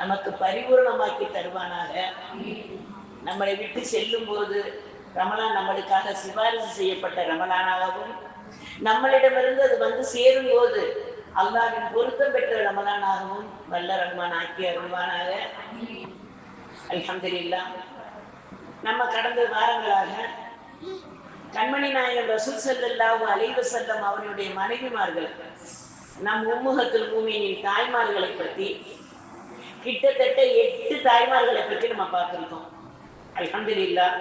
நமக்கு பரிபூரணமாக்கி தருவானாக. நம்மளை விட்டு செல்லும் போது ரமலான் நம்மளுக்காக சிபாரிசு செய்யப்பட்ட ரமலானாகவும் நம்மளிடமிருந்து அது வந்து சேரும் போது அல்லாவின் பொருத்தம் பெற்ற ரமலானாகவும் வல்ல ரஹ்மான் ஆக்கி அருள்வானாக. அல்ஹம்துலில்லாஹ் நம்ம கடந்த வாரங்களாக கண்மணி நாயகன் ரசூல் ஸல்லல்லாஹு அலைஹி செல்லம் அவனுடைய மனைவிமார்கள் நம் உம்முகத்தில் பூமியின் தாய்மார்களை பற்றி கிட்டத்தட்ட எட்டு தாய்மார்களை பற்றி நம்ம பார்த்துருக்கோம். அல்ஹம்துலில்லாஹ்.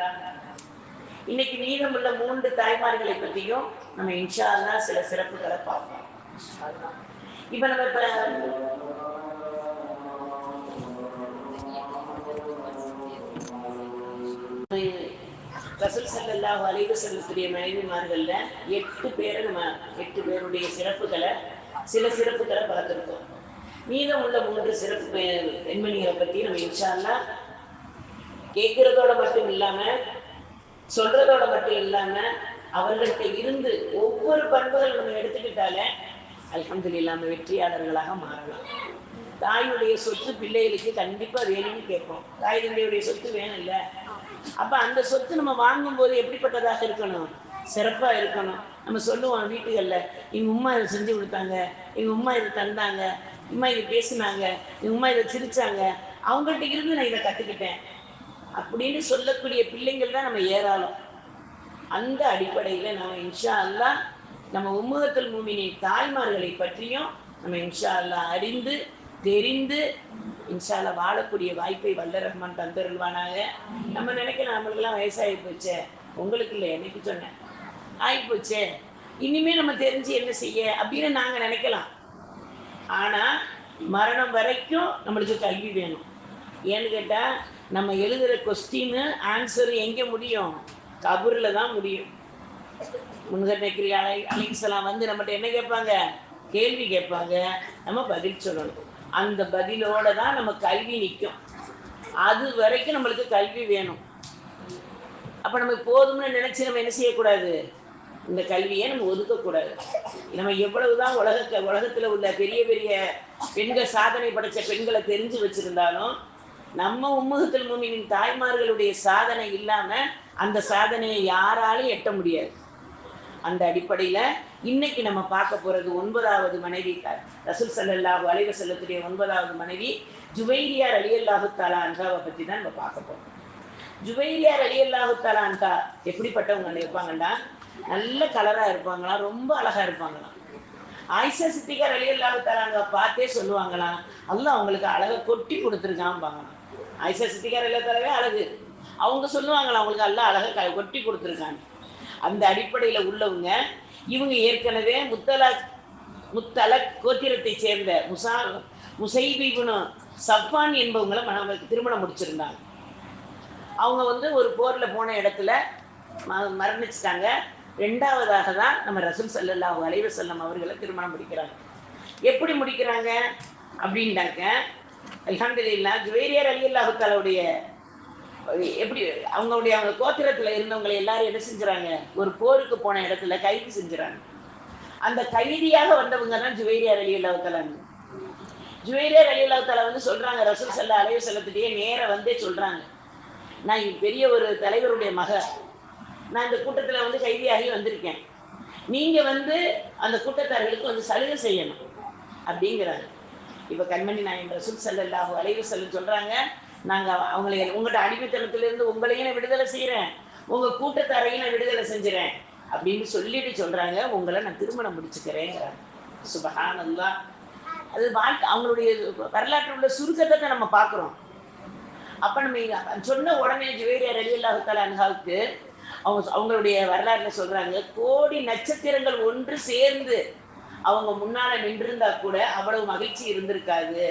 இன்னைக்கு மீதமுள்ள மூன்று தாய்மார்களை பற்றியும் நம்ம இன்ஷா சில சிறப்புகளை பார்ப்போம். இப்ப நம்ம இப்ப ரசல் ஸல்லல்லாஹு அலைவு செல்லக்கூடிய மனைவிமார்கள்ல எட்டு பேரை நம்ம எட்டு பேருடைய சிறப்புகளை சில சிறப்புகளை பார்த்துருக்கோம். மீதம் உள்ள மூன்று சிறப்பு பெண்மணிகளை பத்தி நம்ம இன்ஷால்லா கேட்கிறதோட கேட்கறதோட மட்டும் இல்லாம சொல்றதோட மட்டும் இல்லாம அவர்கள்ட்ட இருந்து ஒவ்வொரு பண்புகள் நம்ம எடுத்துக்கிட்டாலே அல்ஹம்துலில்லாஹ் இல்லாம வெற்றியாளர்களாக மாறலாம். தாயுடைய சொத்து பிள்ளைகளுக்கு கண்டிப்பா வேணும்னு கேட்போம். தாய் தந்தையுடைய சொத்து வேணும் இல்ல அப்ப அந்த சொத்து நம்ம வாங்கும்போது எப்படிப்பட்டதாக இருக்கணும்? சிறப்பா இருக்கணும். நம்ம சொல்லுவோம் வீட்டுகள்ல எங்க உம்மா இதை செஞ்சு கொடுத்தாங்க. எங்க உம்மா இதை தந்தாங்க. உம்மா இதை பேசினாங்க எங்க உம்மா இதை சிரிச்சாங்க அவங்கள்ட்ட இருந்து நான் இதை கற்றுக்கிட்டேன் அப்படின்னு சொல்லக்கூடிய பிள்ளைங்கள் தான் நம்ம ஏராளம். அந்த அடிப்படையில் நம்ம இன்ஷா அல்லாஹ் நம்ம உம்முகத்தில் மூமினி தாய்மார்களை பற்றியும் நம்ம இன்ஷா அல்லாஹ் அறிந்து தெரிந்து இன்ஷால வாழக்கூடிய வாய்ப்பை வல்ல ரஹ்மான் தந்தருள்வானாக. நம்ம நினைக்கலாம் நம்மளுக்கெல்லாம் வயசாகி போச்சே. உங்களுக்கு இல்லை என்னைக்கு சொன்னேன். ஆகி போச்சே இனிமே நம்ம தெரிஞ்சு என்ன செய்ய அப்படின்னு நாங்கள் நினைக்கலாம். ஆனால் மரணம் வரைக்கும் நம்மளுக்கு கல்வி வேணும். ஏன்னு கேட்டால் நம்ம எழுதுகிற கொஸ்டின்னு ஆன்சர் எங்கே முடியும்? கபூரில் தான் முடியும். முன்கர்ணக்கிரி அலை அலைசலாம் வந்து நம்மகிட்ட என்ன கேட்பாங்க? கேள்வி கேட்பாங்க. நம்ம பதில் சொல்லணும். அந்த பதிலோட தான் நம்ம கல்வி நிற்கும் அது வரைக்கும் நம்மளுக்கு கல்வி வேணும். அப்போ நமக்கு போதும்னு நினச்சி நம்ம என்ன செய்யக்கூடாது? இந்த கல்வியை நம்ம ஒதுக்கக்கூடாது. நம்ம எவ்வளவுதான் உலக உலகத்துல உள்ள பெரிய பெரிய பெண்கள் சாதனை படைச்ச பெண்களை தெரிஞ்சு வச்சிருந்தாலும் நம்ம உம்மகத்தில் மூமினின் தாய்மார்களுடைய சாதனை இல்லாம அந்த சாதனையை யாராலும் எட்ட முடியாது. அந்த அடிப்படையில இன்னைக்கு நம்ம பார்க்க போறது ஒன்பதாவது மனைவி ரசூல் ஸல்லல்லாஹு வளைவ செல்லத்துடைய ஒன்பதாவது மனைவி ஜுவைரியார் அலியல்லாஹு தாலா அன்ஹாவை பத்தி தான் நம்ம பார்க்க போறோம். ஜுவைரியார் அலியல்லாஹு தாலா அன்ஹா எப்படிப்பட்டவங்க இருப்பாங்கன்னா நல்ல கலரா இருப்பாங்களாம் ரொம்ப அழகா இருப்பாங்களாம். ஆயிஷா சித்திகார் அலியல்லாஹு தாலா தராங்க பார்த்தே சொல்லுவாங்களாம். அல்லாஹ் அவங்களுக்கு அழகை கொட்டி கொடுத்துருக்காம்பாங்களாம் ஆயிஷா சித்திகார் அல்லா தரவே அழகு. அவங்க சொல்லுவாங்களாம் அவங்களுக்கு எல்லாம் அழகாக க- கொட்டி கொடுத்துருக்காங்க அந்த அடிப்படையில் உள்ளவங்க இவங்க ஏற்கனவே முத்தலா முத்தல கோத்திரத்தை சேர்ந்த முசா முசைபீபுனு சஃபான் என்பவங்களை மன திருமணம் முடிச்சிருந்தாங்க. அவங்க வந்து ஒரு போரில் போன இடத்துல ம- மரணிச்சிட்டாங்க. ரெண்டாவதாக தான் நம்ம ரசூல் சல்லாஹூ அலைவர் செல்லம் அவர்களை திருமணம் முடிக்கிறாங்க. எப்படி முடிக்கிறாங்க? அப்படின்னாக்க அல்ஹம்துலில்லாஹ் ஜுவேரியர் அலி அல்லாஹுக்காலுடைய எப்படி அவங்களுடைய அவங்க கோத்திரத்தில் இருந்தவங்களை எல்லாரும் என்ன செஞ்சுறாங்க? ஒரு போருக்கு போன இடத்துல கைது செஞ்சுறாங்க. அந்த கைதியாக வந்தவங்க தான் ஜுவேரியார் அலி அல்லாஹ் ஜுவேரியார் அலி அல்லாஹ் வந்து சொல்றாங்க ரசூல் சல்லா அலைய செல்லத்திலேயே நேர வந்தே சொல்றாங்க. நான் பெரிய ஒரு தலைவருடைய மக. நான் இந்த கூட்டத்தில் வந்து கைதியாகி வந்திருக்கேன். நீங்கள் வந்து அந்த கூட்டத்தார்களுக்கு வந்து சலுகை செய்யணும் அப்படிங்கிறாங்க இப்போ கண்மணி நாயன் ரசூல் ஸல்லல்லாஹு அலைவு வஸல்லம் சொல்கிறாங்க நாங்கள் அவங்களை உங்கள்கிட்ட அடிமைத்தனத்திலிருந்து உங்களையும் நான் விடுதலை செய்கிறேன் உங்கள் கூட்டத்தாரையும் நான் விடுதலை செஞ்சுறேன் அப்படின்னு சொல்லிட்டு சொல்கிறாங்க உங்களை நான் திருமணம் முடிச்சுக்கிறேங்கிறாங்க. சுபகானந்தா அது வாழ்க்கை அவங்களுடைய வரலாற்று உள்ள சுருக்கத்தை தான் நம்ம பார்க்குறோம். அப்போ நம்ம சொன்ன உடனே ஜுவேரியா ரலி அல்லாஹு அன்ஹாவுக்கு அவங்க அவங்களுடைய வரலாறுல சொல்றாங்க கோடி நட்சத்திரங்கள் ஒன்று சேர்ந்து அவங்க முன்னால நின்றிருந்தா கூட அவ்வளவு மகிழ்ச்சி இருந்திருக்காது.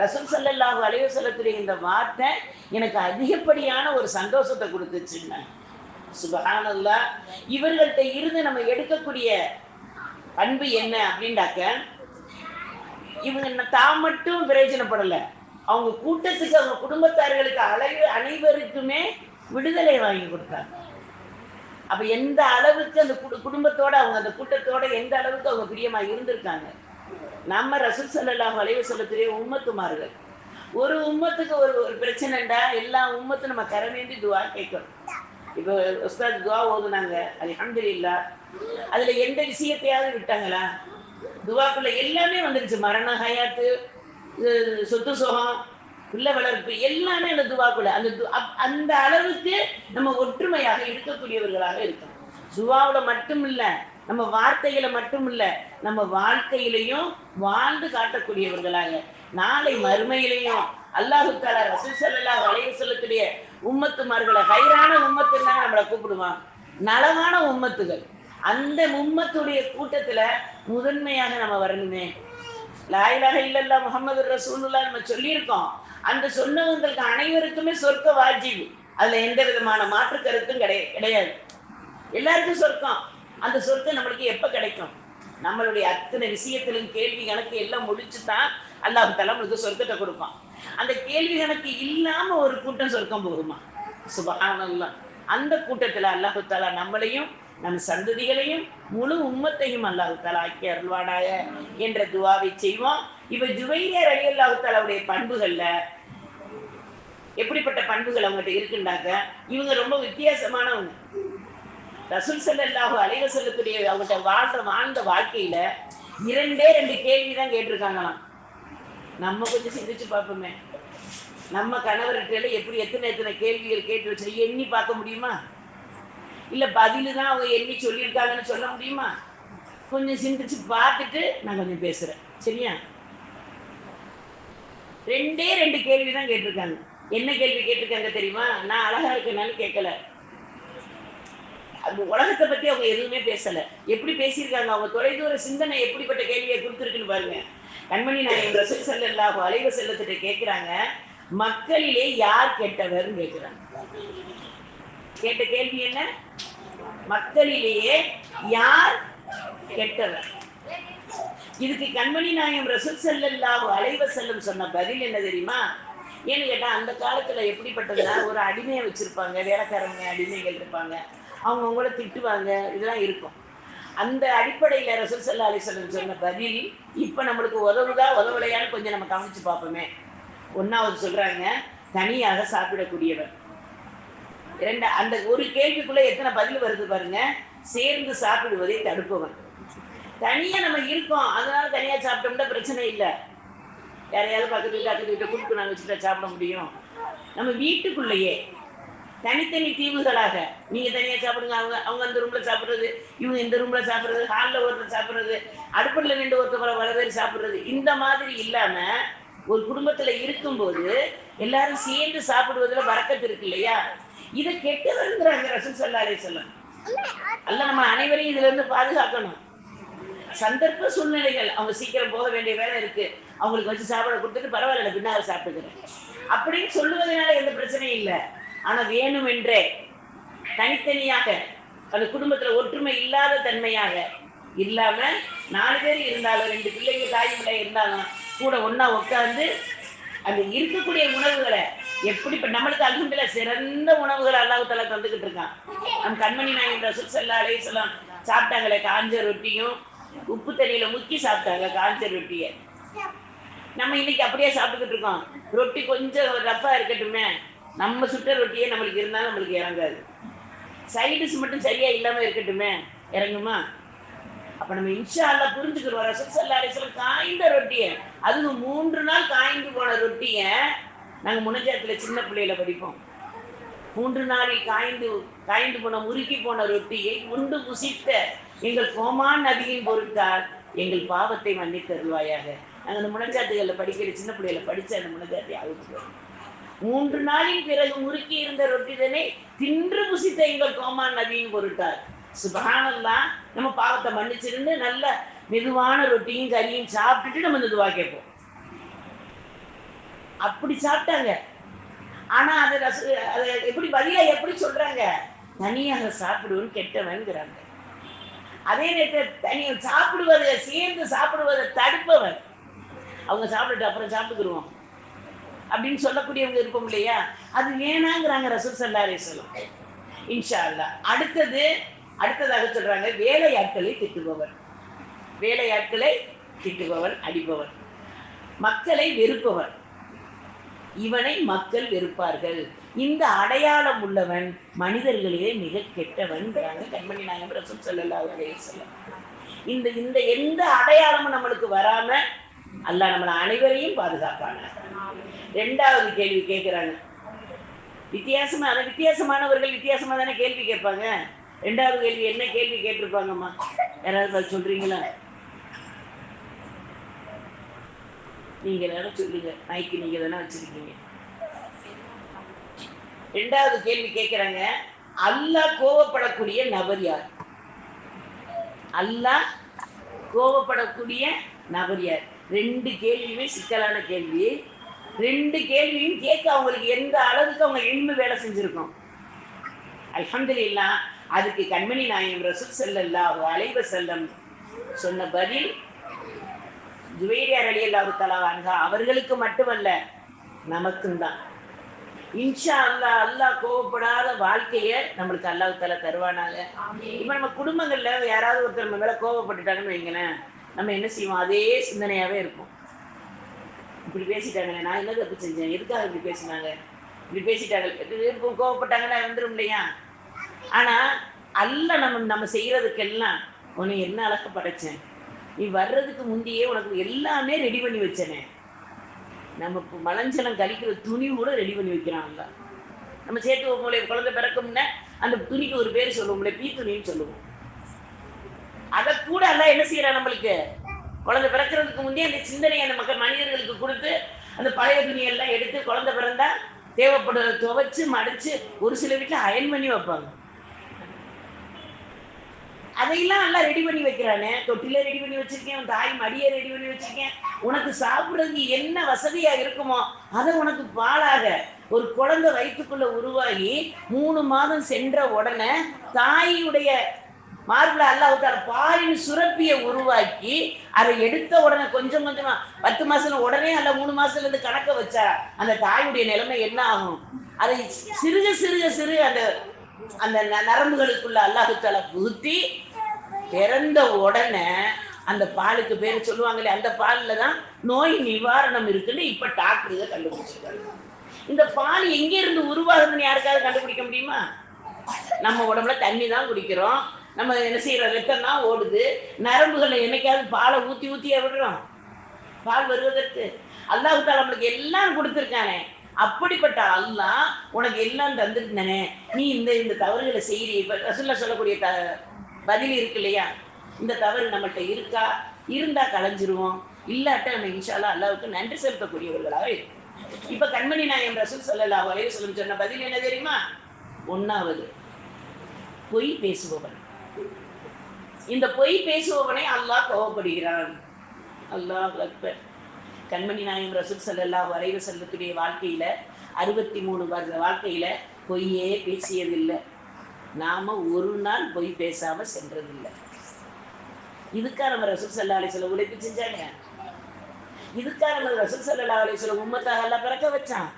ரசூல் ஸல்லல்லாஹு அலைஹி வஸல்லத்துடைய இந்த வார்த்தை எனக்கு அதிகப்படியான ஒரு சந்தோஷத்தை கொடுத்துச்சுங்க. சுபஹானல்லாஹ். இவர்கள்ட்ட இருந்து நம்ம எடுக்கக்கூடிய பண்பு என்ன அப்படின்னாக்க இவங்க தான் மட்டும் பிரயோஜனப்படலை. அவங்க கூட்டத்துக்கு அவங்க குடும்பத்தார்களுக்கு அலை அனைவருக்குமே விடுதலை வாங்கி கொடுத்தாங்க. அப்ப எந்த அளவுக்கு அந்த குடும்பத்தோட அவங்க அந்த கூட்டத்தோட எந்த அளவுக்கு அவங்க பிரியமா இருந்திருக்காங்க? நம்ம ரசூல் ஸல்லல்லாஹு வளைவு வஸல்லத்துடைய உம்மத்துமார்கள். ஒரு உம்மத்துக்கு ஒரு ஒரு பிரச்சனைண்டா எல்லா உம்மத்தும் நம்ம கரவேண்டி துவா கேட்கணும். இப்போ உஸ்தாத் துவா ஓதுனாங்க அல்ஹம்துலில்லாஹ் அதுல எந்த விஷயத்தையாவது விட்டாங்களா? துவாக்குள்ள எல்லாமே வந்துருச்சு. மரண ஹயாத்து சொத்து சுகம் உள்ள வளர்ப்பு எல்லாமே அந்த துவாக்குள்ள. அந்த து- அப்- அந்த அளவுக்கு நம்ம ஒற்றுமையாக இருக்கக்கூடியவர்களாக இருக்கணும். துவாவுல மட்டும் இல்ல நம்ம வார்த்தைகளை மட்டும் இல்ல நம்ம வாழ்க்கையிலையும் வாழ்ந்து காட்டக்கூடியவர்களாக. நாளை மறுமையிலையும் அல்லாஹு தாலா ரசூல் ஸல்லல்லாஹு அலைஹி உம்மத்துமார்களை ஹைரான உம்மத்துன்னா நம்மளை கூப்பிடுவான். நலமான உம்மத்துகள். அந்த உம்மத்துடைய கூட்டத்துல முதன்மையாக நம்ம வரணுமே. லாயிலாக இல்லல்லா முகமது ரசூலுல்லா நம்ம சொல்லியிருக்கோம். அந்த சொன்னவங்களுக்கு அனைவருக்குமே சொர்க்க வாஜிபு. அதுல எந்த விதமான மாற்று கருத்தும் கிடை கிடையாது. எல்லாருக்கும் சொர்க்கம். அந்த சொர்க்கம் நம்மளுக்கு எப்ப கிடைக்கும்? நம்மளுடைய அத்தனை விஷயத்திலும் கேள்வி கணக்கு எல்லாம் முடிச்சுதான் அல்லாஹ் தலா நம்மளுக்கு சொர்க்கத்தை கொடுப்பான். அந்த கேள்வி கணக்கு இல்லாம ஒரு கூட்டம் சொர்க்கம் போகுமா? சுபஹானல்லாஹ். அந்த கூட்டத்துல அல்லாஹு தாலா நம்மளையும் நம் சந்ததிகளையும் முழு உம்மத்தையும் அல்லாஹு தாலா ஆக்கி அருள்வானாக என்ற துவாவை செய்வோம் இவ ஜுவைரியர் அலி அல்லாஹு தாலாவுடைய பண்புகள்ல எப்படிப்பட்ட பண்புகள் அவங்ககிட்ட இருக்குண்டாக்க இவங்க ரொம்ப வித்தியாசமானவங்க. ரசூல் ஸல்லல்லாஹு அலைவ செல்லக்கூடிய அவங்ககிட்ட வாழ்ற வாழ்ந்த வாழ்க்கையில இரண்டே ரெண்டு கேள்வி தான் கேட்டிருக்காங்களாம். நம்ம கொஞ்சம் சிந்திச்சு பார்ப்போமே. நம்ம கணவர்கிட்ட எப்படி எத்தனை எத்தனை கேள்விகள் கேட்டு வச்சு எண்ணி பார்க்க முடியுமா? இல்லை பதிலு தான் அவங்க எண்ணி சொல்லியிருக்காங்கன்னு சொல்ல முடியுமா? கொஞ்சம் சிந்திச்சு பார்த்துட்டு நான் கொஞ்சம் பேசுறேன். சரியா? ரெண்டே ரெண்டு கேள்வி தான் கேட்டிருக்காங்க. என்ன கேள்வி கேட்டிருக்காங்க தெரியுமா? நான் அழகா இருக்கேனான்னு கேட்கல. அது உலகத்தை பத்தி அவங்க எதுவுமே பேசல. எப்படி பேசியிருக்காங்க? அவங்க தொலைதூர சிந்தனை எப்படிப்பட்ட கேள்வியை கொடுத்துருக்குன்னு பாருங்க. கண்மணி நாயகம் ரசூல் ஸல்லல்லாஹு அலைவ செல்லத்திட்ட கேட்கிறாங்க மக்களிலே யார் கெட்டவர்னு கேட்கிறாங்க. கேட்ட கேள்வி என்ன? மக்களிலேயே யார் கெட்டவர்? இதுக்கு கண்மணி நாயம் ரசூல் செல்லல்லாஹு அலைவ வஸல்லம் சொன்ன பதில் என்ன தெரியுமா? ஏன்னு கேட்டால் அந்த காலத்தில் எப்படிப்பட்டதுன்னா ஒரு அடிமையை வச்சுருப்பாங்க வேலைக்காரங்க அடிமைகள் இருப்பாங்க. அவங்க அவங்கள திட்டுவாங்க இதெல்லாம் இருக்கும். அந்த அடிப்படையில் ரசூல் சல்லா அலைஹி சொன்ன பதில் இப்போ நம்மளுக்கு உதவுதா உதவலையான்னு கொஞ்சம் நம்ம கவனித்து பார்ப்போமே. ஒன்றாவது சொல்கிறாங்க தனியாக சாப்பிடக்கூடியவர். இரண்டு அந்த ஒரு கேள்விக்குள்ளே எத்தனை பதில் வருது பாருங்க சேர்ந்து சாப்பிடுவதை தடுப்பவன் தனியாக நம்ம இருக்கோம் அதனால தனியாக சாப்பிட்டோம்னா பிரச்சனை இல்லை. யாரையாவது பக்கத்து வீட்டு அக்கத்து வீட்டை கூப்பிட்டு நாங்கள் வச்சுட்டா சாப்பிட முடியும். நம்ம வீட்டுக்குள்ளேயே தனித்தனி தீவுகளாக நீங்க தனியா சாப்பிடுங்க அவங்க அவங்க அந்த ரூம்ல சாப்பிடுறது இவங்க இந்த ரூம்ல சாப்பிடுறது ஹாலில் ஒருத்தர் சாப்பிடுறது அடுப்பில் ரெண்டு ஒருத்தர் வர பேர் சாப்பிடுறது இந்த மாதிரி இல்லாம ஒரு குடும்பத்துல இருக்கும்போது எல்லாரும் சேர்ந்து சாப்பிடுவதுல வரக்கத்து இருக்கு இல்லையா? இதை கெட்டதுங்கிறாங்க ரசூல் சல்லா அலிசல்லாம் அல்ல நம்ம அனைவரையும் இதுல இருந்து பாதுகாக்கணும். சந்தர்ப்ப சூழ்நிலைகள். அவங்க சீக்கிரம் போக வேண்டிய வேலை இருக்கு. அவங்களுக்கு வச்சு சாப்பாடு கொடுத்துட்டு பரவாயில்ல பின்னால் சாப்பிட்டுக்கிறேன். அப்படின்னு சொல்லுவதனால எந்த பிரச்சனையும் இல்லை. ஆனா வேணுமென்றே தனித்தனியாக அந்த குடும்பத்துல ஒற்றுமை இல்லாத தன்மையாக இல்லாம நாலு பேர் இருந்தாலும் ரெண்டு பிள்ளைங்க தாய் பிள்ளை இருந்தாலும் கூட ஒன்றா உட்காந்து அந்த இருக்கக்கூடிய உணவுகளை எப்படி இப்ப நம்மளுக்கு அல்ஹம்துல சிறந்த உணவுகளை அல்லாஹ் தந்துக்கிட்டு தந்துகிட்டு இருக்கான். நம் கண்மணி நாயகன் ரசூல் சல்லா சொல்லலாம் சாப்பிட்டாங்களே காஞ்ச ரொட்டியும் உப்பு தண்ணியில முக்கி சாப்பிட்டாங்க காஞ்ச ரொட்டியை. நம்ம இன்னைக்கு அப்படியே சாப்பிட்டுக்கிட்டு இருக்கோம். ரொட்டி கொஞ்சம் ரஃபா இருக்கட்டுமே. நம்ம சுட்ட ரொட்டியே நம்மளுக்கு இருந்தாலும் நம்மளுக்கு இறங்காது. சைடிஸ் மட்டும் சரியா இல்லாம இருக்கட்டுமே. இறங்குமா? அப்ப நம்ம இன்ஷா அல்லாஹ் புரிஞ்சுக்கிறோம் ரசூல் காய்ந்த ரொட்டியை. அதுவும் மூன்று நாள் காய்ந்து போன ரொட்டியை நாங்க முனஜாத்துல சின்ன பிள்ளையில படிப்போம். மூன்று நாளில் காய்ந்து காய்ந்து போன முறுக்கி போன ரொட்டியை உண்டு புசித்த எங்கள் கோமான் நதியின் பொருட்டால் எங்கள் பாவத்தை மன்னித்து நாங்கள் அந்த முனஞ்சாத்துகளில் படிக்கிற சின்ன பிள்ளையில படிச்ச அந்த முனஞ்சாத்தை ஆகுது மூன்று நாளின் பிறகு முறுக்கி இருந்த ரொட்டிதனை தின்று புசித்த எங்கள் கோமான் நதியின் சுபகானம் தான் நம்ம பாவத்தை மன்னிச்சிருந்து நல்ல மெதுவான ரொட்டியும் கறியும் சாப்பிட்டுட்டு நம்ம இந்த துவா கேட்போம் அப்படி சாப்பிட்டாங்க. ஆனா அதை ரச அதை எப்படி பதிலாக எப்படி சொல்றாங்க? தனியாக சாப்பிடுவன் கெட்டவன்கிறாங்க. அதே நேரத்தில் தனியாக சாப்பிடுவதை சேர்ந்து சாப்பிடுவதை தடுப்பவன். அவங்க சாப்பிட்டு அப்புறம் சாப்பிட்டுக்குருவோம். அப்படின்னு சொல்லக்கூடியவங்க இருக்கும் இல்லையா? அது வேணாங்கிறாங்க ரசூல் சல்லாரே சொல்லும் இன்ஷா அல்லா அடுத்தது அடுத்ததாக சொல்றாங்க வேலையாட்களை திட்டுபவர் வேலையாட்களை திட்டுபவர் அடிப்பவர் மக்களை வெறுப்பவர் இவனை மக்கள் வெறுப்பார்கள். இந்த அடையாளம் உள்ளவன் மனிதர்களிலே மிக கெட்டவன்ங்கிறாங்க கண்மணி நாயகம் ரசம் ஸல்லல்லாஹு இந்த இந்த எந்த அடையாளமும் நம்மளுக்கு வராம அல்ல நம்மள அனைவரையும் பாதுகாப்பான ரெண்டாவது கேள்வி கேட்குறாங்க. அந்த வித்தியாசமானவர்கள் வித்தியாசமா தானே கேள்வி கேட்பாங்க. ரெண்டாவது கேள்வி என்ன கேள்வி கேட்டிருப்பாங்கம்மா? யாராவது சொல்றீங்களா? நீங்க எல்லாரும் சொல்லுங்க. மைக்கு நீங்க தானே வச்சிருக்கீங்க. ரெண்டாவது கேள்வி கேட்கிறாங்க அல்லாஹ் கோவப்படக்கூடிய நபர் யார்? அல்லாஹ் கோவப்படக்கூடிய நபர் யார்? ரெண்டு கேள்வியுமே சிக்கலான கேள்வி. ரெண்டு கேள்வியும் கேட்க அவங்களுக்கு எந்த அளவுக்கு அவங்க எண்மை வேலை செஞ்சுருக்கோம். அல்ஹம்துலில்லாஹ் அதுக்கு கண்மணி நாயகம் ரசூல் ஸல்லல்லாஹு அலைவ செல்லம் சொன்ன பதில் ஜுவேரியார் அலி அல்லாஹு தலா அவர்களுக்கு மட்டுமல்ல நமக்கும் தான் இன்ஷா அல்லாஹ் அல்லாஹ் கோவப்படாத வாழ்க்கைய நம்மளுக்கு அல்லாஹ் தலா தருவானாக இப்போ நம்ம குடும்பங்கள்ல யாராவது ஒருத்தர் நம்ம மேல கோவப்பட்டுட்டாங்கன்னு வைங்களேன் நம்ம என்ன செய்வோம்? அதே சிந்தனையாவே இருக்கும் இப்படி பேசிட்டாங்களே நான் என்ன தப்பு செஞ்சேன்? எதுக்காக இப்படி பேசினாங்க? இப்படி பேசிட்டாங்க. இருக்கும் கோவப்பட்டாங்கன்னா வந்துடும் இல்லையா? ஆனா அல்ல நம்ம நம்ம செய்யறதுக்கெல்லாம் உன்னை என்ன அழக படைச்சேன்? நீ வர்றதுக்கு முந்தையே உனக்கு எல்லாமே ரெடி பண்ணி வச்சனே. நம்ம மலஞ்சலம் கழிக்கிற துணி கூட ரெடி பண்ணி வைக்கிறாங்க. நம்ம சேர்த்து வைப்போம்ல குழந்தை பிறக்கும்னா அந்த துணிக்கு ஒரு பேர் சொல்லுவோம்ல பீ துணின்னு சொல்லுவோம். அதை கூட எல்லாம் என்ன செய்யறா நம்மளுக்கு? குழந்தை பிறக்கிறதுக்கு முந்தைய அந்த சிந்தனையை அந்த மக்கள் மனிதர்களுக்கு கொடுத்து அந்த பழைய துணியெல்லாம் எடுத்து குழந்தை பிறந்தா தேவைப்படுறத துவைச்சு மடிச்சு ஒரு சில வீட்டில் அயன் பண்ணி வைப்பாங்க. அதையெல்லாம் எல்லாம் ரெடி பண்ணி வைக்கிறானே. தொட்டில ரெடி பண்ணி வச்சிருக்கேன் தாய் மடியை ரெடி பண்ணி வச்சிருக்கேன். உனக்கு சாப்பிட்றதுக்கு என்ன வசதியா இருக்குமோ அதை உனக்கு பாலாக ஒரு குழந்தை வயிற்றுக்குள்ள உருவாகி மூணு மாதம் சென்ற உடனே தாயுடைய மார்பிள அல்லாஹால பாலின் சுரப்பியை உருவாக்கி அதை எடுத்த உடனே கொஞ்சம் கொஞ்சமா பத்து மாசத்துல உடனே அல்ல மூணு மாசத்துல இருந்து கணக்க வச்சா அந்த தாயுடைய நிலைமை என்ன ஆகும்? அதை சிறுக சிறுக சிறுக அந்த அந்த ந- நரம்புகளுக்குள்ள அல்லாஹுத்தால புகுத்தி பிறந்த உடனே அந்த பாலுக்கு பேர் சொல்லுவாங்களே அந்த பாலில் தான் நோய் நிவாரணம் இருக்குன்னு இப்போ டாக்டர் இதை கண்டுபிடிச்சிருக்காங்க. இந்த பால் எங்கேருந்து உருவாகுதுன்னு யாருக்காவது கண்டுபிடிக்க முடியுமா? நம்ம உடம்புல தண்ணி தான் குடிக்கிறோம். நம்ம என்ன செய்கிற ரத்தம் தான் ஓடுது. நரம்புகளில் என்னைக்காவது பாலை ஊற்றி ஊற்றியே விடுறோம். பால் வருவதற்கு. அல்லாஹ் தாலா நம்மளுக்கு எல்லாம் கொடுத்துருக்கானே. அப்படிப்பட்ட அல்லாஹ் உனக்கு எல்லாம் தந்திருந்தானே. நீ இந்த இந்த தவறுகளை செய்கிறீ ரசுல்லா சொல்லக்கூடிய த பதில் இருக்கு இல்லையா? இந்த தவறு நம்மகிட்ட இருக்கா? இருந்தா களைஞ்சிருவோம் இல்லாட்ட நம்ம இன்ஷால்லா அல்லாவுக்கு நன்றி செலுத்தக்கூடியவர்களாக இருக்கும் இப்ப கண்மணி நாயம் ரசூல் சொல்லலா அலைஹி சொல்லும் சொன்ன பதில் என்ன தெரியுமா? ஒன்னாவது பொய் பேசுபவன். இந்த பொய் பேசுபவனை அல்லாஹ் கோவப்படுகிறான். அல்லாஹ் அக்பர். கண்மணி நாயம் ரசூல் ஸல்லல்லாஹு வரைவு வஸல்லத்துடைய வாழ்க்கையில அறுபத்தி மூணு வருட வாழ்க்கையில பொய்யே பேசியதில்லை. நாம ஒரு நாள் பொய் பேசாம சென்றதில்லை. இதுக்காக நம்ம ரசூல் சல்லா அலைஹி உழைப்பு செஞ்சாங்க. இதுக்காக நம்ம ரசூல் சல்லா அலைஹி உம்மத்தாக எல்லாம் பிறக்க வச்சான்.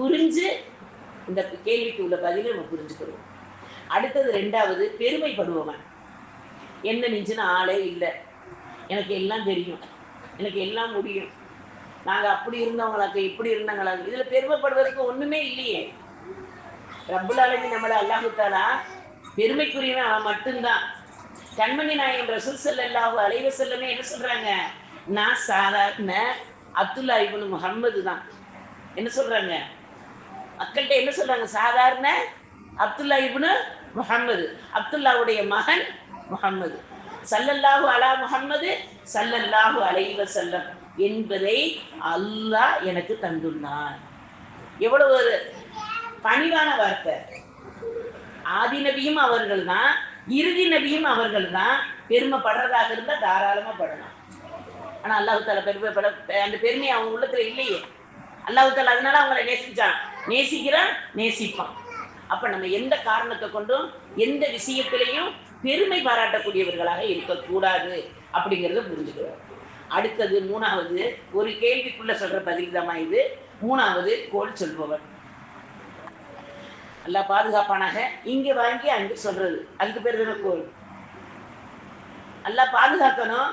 புரிஞ்சு இந்த கேள்விக்கு உள்ள பதிலை நம்ம புரிஞ்சுக்கிறோம். அடுத்தது ரெண்டாவது பெருமைப்படுபவன். என்ன நெஞ்சுன்னு ஆளே இல்லை. எனக்கு எல்லாம் தெரியும். எனக்கு எல்லாம் முடியும். நாங்கள் அப்படி இருந்தவங்களாக்க இப்படி இருந்தவங்களாக்க இதில் பெருமைப்படுவதற்கு ஒன்றுமே இல்லையே. ரப்புல் நம்மளை அல்லாஹுத்தாலா பெருமைக்குரியவன் அவன் மட்டும்தான். கண்மணி நாயகம் ரசூல் ஸல்லல்லாஹு அலைவ செல்லமே என்ன சொல்றாங்க? நான் சாதாரண அப்துல்லா இப்னு முஹம்மது தான். என்ன சொல்றாங்க? மக்கள்கிட்ட என்ன சொல்றாங்க? சாதாரண அப்துல்லா இபுனு முஹம்மது. அப்துல்லாவுடைய மகன் முகம்மது சல்லல்லாஹு அலா முகம்மது சல்லல்லாஹு அலைவ செல்லம் என்பதை அல்லாஹ் எனக்கு தந்துள்ளான். எவ்வளவு ஒரு பணிவான வார்த்தை. ஆதி நபியும் அவர்கள் தான் இறுதி நபியும் அவர்கள் தான் பெருமைப்படுறதாக இருந்தால் தாராளமாக படலாம். ஆனால் அல்லாஹு தாலா பெருமைப்பட அந்த பெருமை அவங்க உள்ளத்துல இல்லையே. அல்லாஹு தாலா அதனால அவங்கள நேசிச்சான். நேசிக்கிறான் நேசிப்பான். அப்ப நம்ம எந்த காரணத்தை கொண்டும் எந்த விஷயத்திலையும் பெருமை பாராட்டக்கூடியவர்களாக இருக்கக்கூடாது அப்படிங்கிறத புரிஞ்சுக்கிறோம் அடுத்தது மூணாவது ஒரு கேள்விக்குள்ள சொல்ற பதில் தான் இது. மூணாவது கோல் சொல்பவன் நல்லா பாதுகாப்பானாக? இங்க வாங்கி அங்கு சொல்றது. அதுக்கு பேர் தானே கோல் நல்லா பாதுகாக்கணும்.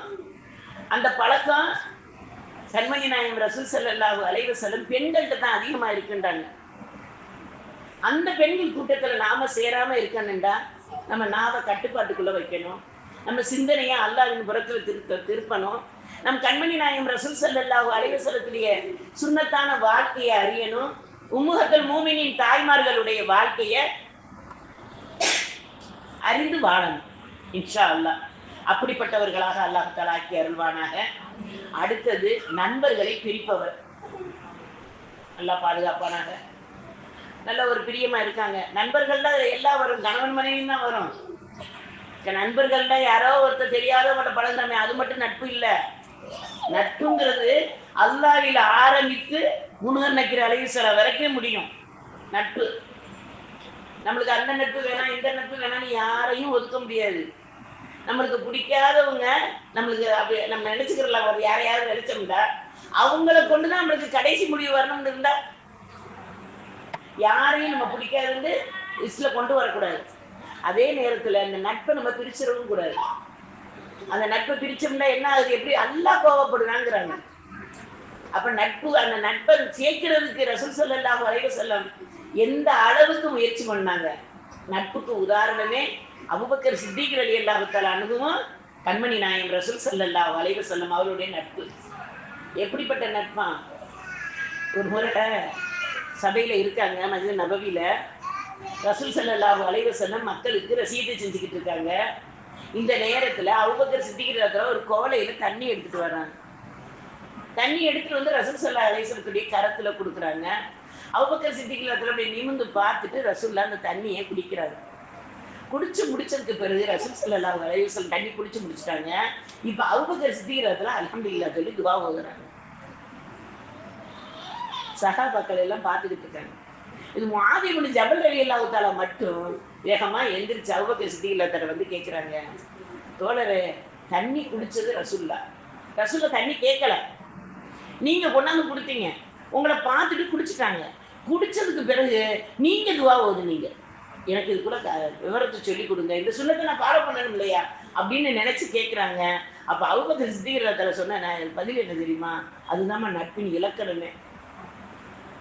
அந்த பழக்கம் கண்மணி நாயம் ரசூல் செல்லாஹு அலைவ செல்லும் பெண்கள்கிட்ட தான் அதிகமா இருக்குன்றாங்க. அந்த பெண்கள் கூட்டத்துல நாம சேராம இருக்கணும்டா. நம்ம நாவை கட்டுப்பாட்டுக்குள்ள வைக்கணும். நம்ம சிந்தனையை அல்லாவின் புறத்தில் திருத்த திருப்பணும். நம் கண்மணி நாயம் ரசூல் செல்லாஹு அலைவ வஸல்லத்துடைய சுண்ணத்தான வாழ்க்கையை அறியணும். உம்முகத்தல் மூமினின் தாய்மார்களுடைய வாழ்க்கையை அறிந்து வாழணும் இன்ஷா அல்லாஹ் அப்படிப்பட்டவர்களாக அல்லாஹ் ஆக்கி அருள்வானாக. அடுத்தது நண்பர்களை பிரிப்பவர். நல்லா பாதுகாப்பானாக. நல்ல ஒரு பிரியமா இருக்காங்க. நண்பர்கள்ல எல்லாம் வரும். கணவன் மனைவியும் தான் வரும். நண்பர்கள்ல யாரோ ஒருத்தர் தெரியாத மட்டும் பழகுறமே அது மட்டும் நட்பு இல்ல. நட்புங்கிறது அல்லாஹ்வில ஆரம்பித்து முனுகர் நக்கிற அழகு சில வரைக்கும் முடியும். நட்பு. நம்மளுக்கு அந்த நட்பு வேணாம் இந்த நட்பு வேணாம்னு யாரையும் ஒதுக்க முடியாது. நம்மளுக்கு பிடிக்காதவங்க நம்மளுக்கு அப்படி நம்ம நினைச்சுக்கிறல ஒரு யாரையாவது நினைச்சோம்டா அவங்கள கொண்டு தான் நம்மளுக்கு கடைசி முடிவு வரணும்னு இருந்தா யாரையும் நம்ம பிடிக்காதுன்னு லிஸ்ட்ல கொண்டு வரக்கூடாது. அதே நேரத்துல அந்த நட்பை நம்ம பிரிச்சிடவும் கூடாது. அந்த நட்பை பிரிச்சோம்னா என்ன ஆகுது? எப்படி? அல்லா கோவப்படுறாங்கிறாங்க அப்ப நட்பு அந்த நட்பை சேர்க்கிறதுக்கு ரசூல் ஸல்லல்லாஹு அலைஹி செல்லம் எந்த அளவுக்கு முயற்சி பண்ணாங்க? நட்புக்கு உதாரணமே அபுபக்கர் சித்திகர் அலி தஆலா அனுபவம் கண்மணி நாயம் ரசூல் ஸல்லல்லாஹு வளைவு செல்லம் அவருடைய நட்பு. எப்படிப்பட்ட நட்பா? ஒரு முறை சபையில இருக்காங்க மஸ்ஜித் நபவியில ரசூல் செல்லல்லா வளைவு செல்லம் மக்களுக்கு ரசீது செஞ்சுக்கிட்டு இருக்காங்க. இந்த நேரத்துல அவுபக்கர் சித்திக் ஒரு கோலையில் தண்ணி எடுத்துட்டு வராங்க. தண்ணி எடுத்துட்டு வந்து ரசூல் சல்லா அலைசலத்துடைய கரத்துல கொடுக்குறாங்க. அவ்வக்கர் சித்திகள் அப்படியே நிமிந்து பார்த்துட்டு ரசூல்லா அந்த தண்ணியை குடிக்கிறாரு. குடிச்சு முடிச்சதுக்கு பிறகு ரசூல் சல்லா அலைவசல் தண்ணி குடிச்சு முடிச்சிட்டாங்க. இப்ப அவுபக்கர் சித்திகிறதுல அல்ஹம்துலில்லாஹ் சொல்லி துவா ஓகுறாங்க சகாபாக்கள் எல்லாம் பார்த்துக்கிட்டு இருக்காங்க. இது மாதிமுடி ஜபல் ரவி அல்லாஹால மட்டும் வேகமா எந்திரிச்சு அவுபக்கர் சித்திகளத்தரை வந்து கேட்குறாங்க தோழரே தண்ணி குடிச்சது ரசுல்லா. ரசுல்லா தண்ணி கேட்கல நீங்க கொண்டாந்து கொடுத்தீங்க. உங்களை பார்த்துட்டு குடிச்சிட்டாங்க. குடிச்சதுக்கு பிறகு நீங்க துவா ஓதுனீங்க. எனக்கு இது கூட க- விவரத்தை சொல்லி கொடுங்க. இந்த சுண்ணத்தை நான் ஃபாலோ பண்ணணும் இல்லையா? அப்படின்னு நினைச்சு கேட்குறாங்க அப்ப அவங்க சித்திகிறத்துல சொன்ன நான் பதில் என்ன தெரியுமா? அதுதாம்மா நட்பின் இலக்கணமே.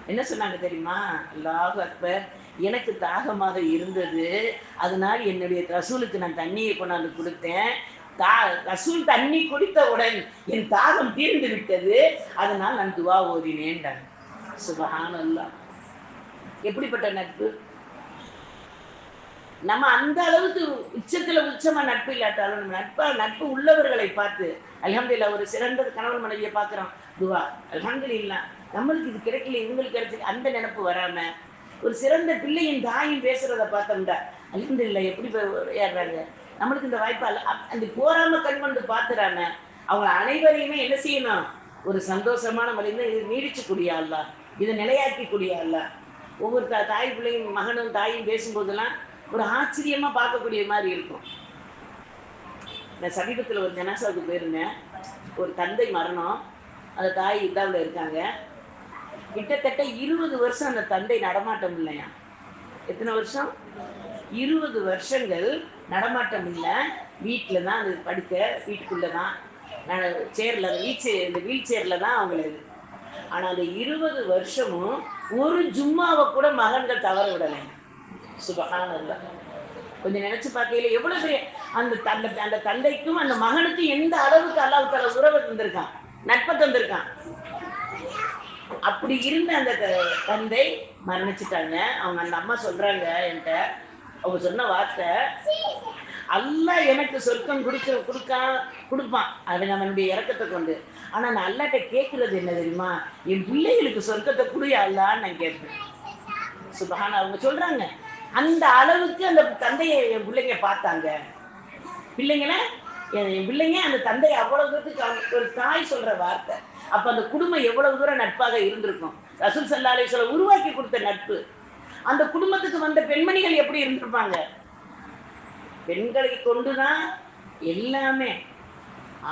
என்ன சொன்னாங்க தெரியுமா? அல்லாஹ் அக்பர் எனக்கு தாகமாக இருந்தது. அதனால் என்னுடைய ரசூலுக்கு நான் தண்ணியை கொண்டாந்து கொடுத்தேன். ரசூல் தண்ணி குடித்தவுடன் என் தாகம் தீர்ந்து விட்டது. அதனால் நான் துவா ஓதினேன்டாங்க சுபகானல்லா எப்படிப்பட்ட நட்பு? நம்ம அந்த அளவுக்கு உச்சத்துல உச்சமா நட்பு இல்லாட்டாலும் நம்ம நட்பா நட்பு உள்ளவர்களை பார்த்து அல்ஹம்துலில்லாஹ் ஒரு சிறந்த கணவன் மனைவியை பார்க்குறோம். துவா. அல்ஹம்துலில்லாஹ். நம்மளுக்கு இது கிடைக்கல இவங்களுக்கு கிடைச்சது அந்த நினைப்பு வராம ஒரு சிறந்த பிள்ளையின் தாயும் பேசுறத பார்த்தோம்டா. அல்ஹம்துலில்லாஹ் எப்படி ஏறாங்க நம்மளுக்கு இந்த வாய்ப்பு அல்ல. அப்- அந்த போராம கண் கொண்டு பார்த்துறாங்க அவங்க அனைவரையுமே என்ன செய்யணும்? ஒரு சந்தோஷமான முறையில் இது நீடிச்சக்கூடிய அல்லா இதை நிலையாக்கக்கூடிய அல்லா. ஒவ்வொரு தா தாய் பிள்ளையும் மகனும் தாயும் பேசும்போதெல்லாம் ஒரு ஆச்சரியமா பார்க்கக்கூடிய மாதிரி இருக்கும். நான் சமீபத்தில் ஒரு ஜனாசாவுக்கு போயிருந்தேன். ஒரு தந்தை மரணம். அந்த தாய் இதாவில் இருக்காங்க. கிட்டத்தட்ட இருபது வருஷம் அந்த தந்தை நடமாட்டம் இல்லையா? எத்தனை வருஷம்? இருபது வருஷங்கள் நடமாட்டம் இல்லை. வீட்டில் தான் அது படுக்க வீட்டுக்குள்ளே தான் சேரில் வீல் சேர் இந்த வீல் சேரில் தான் அவங்களுக்கு ஆனால் அந்த இருபது வருஷமும் ஒரு ஜும்மாவை கூட மகன்கள் தவற விடலை. சுபகான கொஞ்சம் நினைச்சு பார்க்கையில எவ்வளவு பெரிய அந்த அந்த அந்த தந்தைக்கும் அந்த மகனுக்கும் எந்த அளவுக்கு அல்லாஹ் தர உறவை தந்திருக்கான் நட்பை தந்திருக்கான். அப்படி இருந்த அந்த தந்தை மரணிச்சுட்டாங்க. அவங்க அந்த அம்மா சொல்றாங்க என்கிட்ட அவங்க சொன்ன வார்த்தை அல்லா எனக்கு சொர்க்கம் கொடுக்க கொடுக்கா கொடுப்பான். அவன் நம்மளுடைய இறக்கத்தை கொண்டு. ஆனால் நான் அல்லாட்ட கேட்குறது என்ன தெரியுமா? என் பிள்ளைகளுக்கு சொர்க்கத்தை குடியா அல்லான்னு நான் கேட்பேன். சுபஹான அவங்க சொல்கிறாங்க அந்த அளவுக்கு அந்த தந்தையை என் பிள்ளைங்க பார்த்தாங்க. பிள்ளைங்கள? என் பிள்ளைங்க அந்த தந்தை அவ்வளவு தூரத்துக்கு அவங்க ஒரு தாய் சொல்ற வார்த்தை. அப்ப அந்த குடும்பம் எவ்வளவு தூரம் நட்பாக இருந்திருக்கும்? ரசூல் சல்லா சொல்ல உருவாக்கி கொடுத்த நட்பு. அந்த குடும்பத்துக்கு வந்த பெண்மணிகள் எப்படி இருந்திருப்பாங்க? பெண்களை கொண்டுதான் எல்லாமே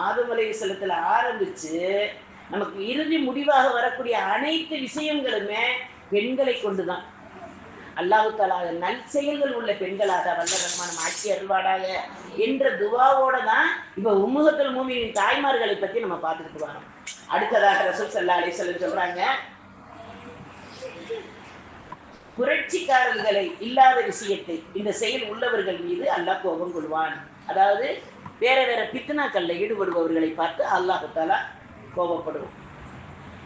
ஆதுமலை செலுத்தல ஆரம்பிச்சு நமக்கு இறுதி முடிவாக வரக்கூடிய அனைத்து விஷயங்களுமே பெண்களை கொண்டுதான். அல்லாஹு தாலா நல் செயல்கள் உள்ள பெண்களாக வல்ல ரஹ்மான் ஆட்சி அருள்வாடாக என்ற துவாவோட தான் இப்ப உம்முகத்தில் மூமியின் தாய்மார்களை பத்தி நம்ம பார்த்துக்கிட்டு வரோம். அடுத்ததாக ரசூல் சல்லா அலிஸ்வலம் சொல்றாங்க புரட்சிக்காரர்களை இல்லாத விஷயத்தை இந்த செயல் உள்ளவர்கள் மீது அல்லாஹ் கோபம் கொள்வான். அதாவது வேற வேற பித்தனாக்கள்ல ஈடுபடுபவர்களை பார்த்து அல்லாஹு தாலா கோபப்படுவோம்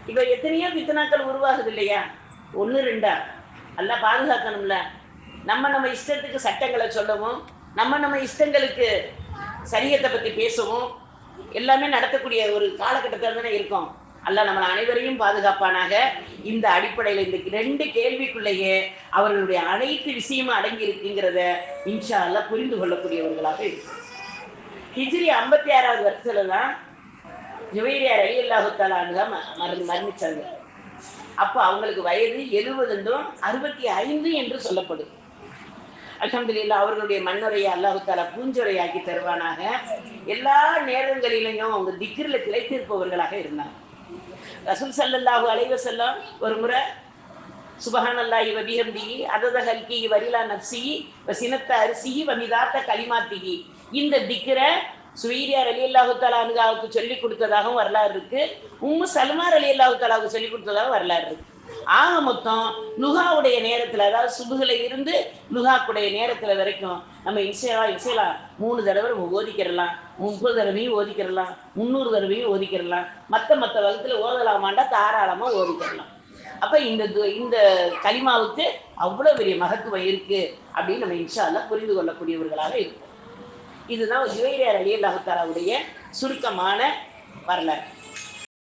இப்போ எத்தனையோ பித்தனாக்கள் உருவாகுது இல்லையா? ஒன்று ரெண்டா? எல்லாம் பாதுகாக்கணும்ல. நம்ம நம்ம இஷ்டத்துக்கு சட்டங்களை சொல்லவும் நம்ம நம்ம இஷ்டங்களுக்கு சரியத்தை பற்றி பேசவும் எல்லாமே நடத்தக்கூடிய ஒரு காலகட்டத்தில் தானே இருக்கோம். அல்ல நம்ம அனைவரையும் பாதுகாப்பானாக. இந்த அடிப்படையில் இந்த ரெண்டு கேள்விக்குள்ளேயே அவர்களுடைய அனைத்து விஷயமும் அடங்கி இருக்குங்கிறத இன்ஷா அல்ல புரிந்து கொள்ளக்கூடியவர்களாக இருக்கும் ஹிஜ்ரி ஐம்பத்தி ஆறாவது வருஷத்துல தான் ஜுவைரியார் அலி அல்லாஹு தாலான்னு மரணி மரணிச்சாங்க. அப்போ அவங்களுக்கு வயது எழுபதுன்றும் அறுபத்தி ஐந்து என்று சொல்லப்படும். அல்ஹம்துலில்லாஹ் அவர்களுடைய மண்ணுரையை அல்லாஹு பூஞ்சுரையாக்கி தருவானாக. எல்லா நேரங்களிலையும் அவங்க திக்ரில் திளைத்திருப்பவர்களாக இருந்தாங்க. ரசூல் சல்லல்லாஹு அலைவர் செல்லம் ஒரு முறை சுபஹானல்லாஹி வ பிஹம்திஹி அதத ஹல்கி வரிலா நப்சி வசினத்த சினத்த வமிதாத்த கலிமாத்திகி இந்த திக்கரை சுவீரியார் அலி அல்லாஹு தலானுகாவுக்கு சொல்லி கொடுத்ததாகவும் வரலாறு இருக்கு. உம்மு சல்மார் அலி அல்லாஹு தலாவுக்கு சொல்லி கொடுத்ததாகவும் வரலாறு இருக்கு. ஆக மொத்தம் லுகாவுடைய நேரத்துல அதாவது சுபுகில இருந்து லுகாக்குடைய நேரத்துல வரைக்கும் நம்ம இன்சேலா இன்சேலா மூணு தடவை நம்ம ஓதிக்கிறலாம். முப்பது தடவையும் ஓதிக்கிறலாம். முந்நூறு தடவையும் ஓதிக்கிறலாம். மற்ற மற்ற வகுத்துல ஓதலாமாண்டா தாராளமா ஓதிக்கிறலாம் அப்ப இந்த இந்த கலிமாவுக்கு அவ்வளவு பெரிய மகத்துவம் இருக்கு அப்படின்னு நம்ம இன்ஷா புரிந்து கொள்ளக்கூடியவர்களாக இருக்கும் இதுதான் ஜுவைரியார் அலி அல்லாஹாலாவுடைய சுருக்கமான வரலாறு.